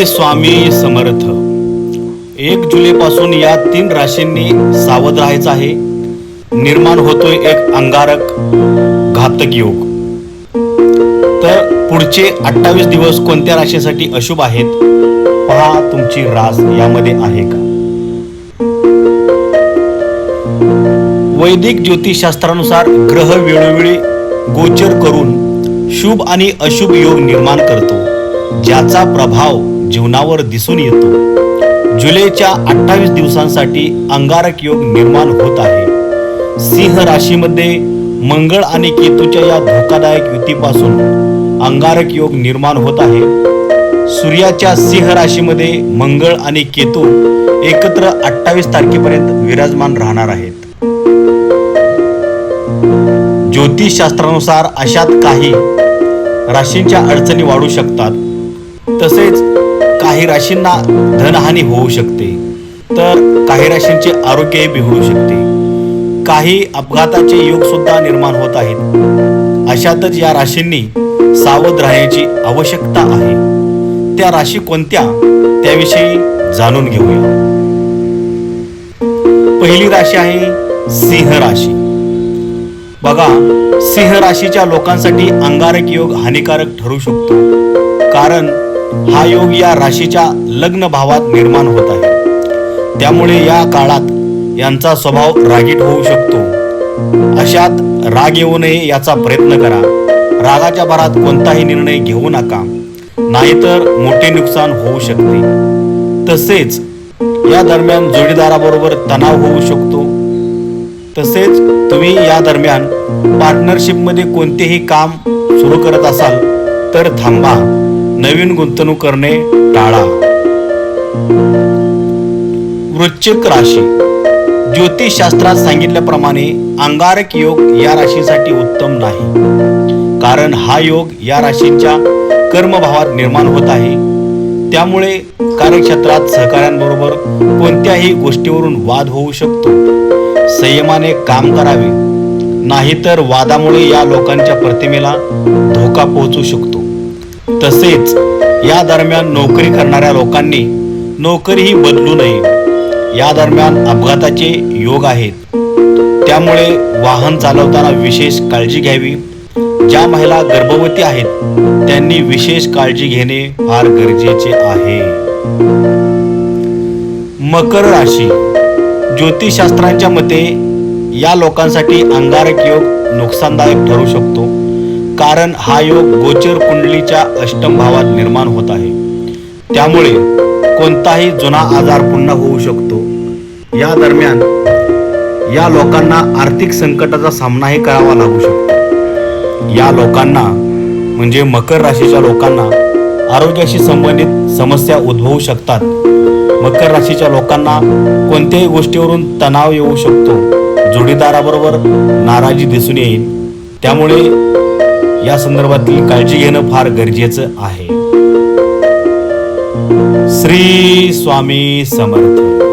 श्री स्वामी समर्थ. एक जुलैपासून या तीन राशींनी सावध राहायचं आहे. निर्माण होतोय एक अंगारक घातक योग. तर पुढचे अठ्ठावीस दिवस कोणत्या राशीसाठी अशुभ आहेत? पहा तुमची रास यामध्ये आहे का? वैदिक ज्योतिषशास्त्रानुसार ग्रह वेळोवेळी गोचर करून शुभ आणि अशुभ योग निर्माण करतो. ज्याचा प्रभाव जीवनावर दिसून येतो. जुलैच्या अठ्ठावीस दिवसांसाठी अंगारक योग निर्माण होत आहे. सिंह राशीमध्ये मंगळ आणि केतूच्या या धोकादायक युतीपासून अंगारक योग निर्माण होत आहे. सूर्याच्या सिंह राशीमध्ये मंगळ आणि केतू एकत्र अठ्ठावीस तारखेपर्यंत विराजमान राहणार आहेत. ज्योतिषशास्त्रानुसार अशात काही राशींच्या अडचणी वाढू शकतात. तसेच काही राशींना धनहानी होऊ शकते. तर काही राशींचे आरोग्यही बिघडू शकते. काही अपघाताचे योग सुद्धा निर्माण होत आहेत. अशातच या राशींनी सावध राहण्याची आवश्यकता आहे. त्या राशी कोणत्या? त्याविषयी जाणून घेऊया. पहिली राशी आहे सिंह राशी. बघा सिंह राशीच्या लोकांसाठी अंगारक योग हानिकारक ठरू शकतो. कारण हा योग या राशीच्या लग्न भावात निर्माण होत आहे. त्यामुळे या काळात यांचा स्वभाव रागीट होऊ शकतो. अशात राग येऊ नये याचा प्रयत्न करा. रागाच्या भरात कोणताही निर्णय घेऊ नका. नाहीतर मोठे नुकसान होऊ शकते. तसेच या दरम्यान जोडीदाराबरोबर तणाव होऊ शकतो. तसेच तुम्ही या दरम्यान पार्टनरशिपमध्ये कोणतेही काम सुरू करत असाल तर थांबा. नवीन गुंतवणूक करणे टाळा. वृश्चिक राशी. ज्योतिषशास्त्रात सांगितल्याप्रमाणे अंगारक योग या राशीसाठी उत्तम नाही. कारण हा योग या राशींच्या कर्मभावात निर्माण होत आहे. त्यामुळे कार्यक्षेत्रात सहकाऱ्यांबरोबर कोणत्याही गोष्टीवरून वाद होऊ शकतो. संयमाने काम करावे. नाहीतर वादामुळे या लोकांच्या प्रतिमेला धोका पोहोचू शकतो. तसेच या दरम्यान नोकरी करणाऱ्या लोकांनी नोकरीही बदलू नये. या दरम्यान अपघाताचे योग आहेत. त्यामुळे वाहन चालवताना विशेष काळजी घ्यावी. ज्या महिला गर्भवती आहेत त्यांनी विशेष काळजी घेणे फार गरजेचे आहे. मकर राशी. ज्योतिषशास्त्रांच्या मते या लोकांसाठी अंगारक योग नुकसानदायक ठरू शकतो. कारण हा योग गोचर कुंडलीच्या अष्टम भावात निर्माण होत आहे. त्यामुळे कोणताही जुना आजार पुन्हा होऊ शकतो. या दरम्यान या लोकांना आर्थिक संकटाचा सामनाही करावा लागू शकतो. या लोकांना म्हणजे मकर राशीच्या लोकांना आरोग्याशी संबंधित समस्या उद्भवू शकतात. मकर राशीच्या लोकांना कोणत्याही गोष्टीवरून तणाव येऊ शकतो. जोडीदाराबरोबर नाराजी दिसून येईल. त्यामुळे या संदर्भातील काळजी घेणं फार गरजेचं आहे. श्री स्वामी समर्थ.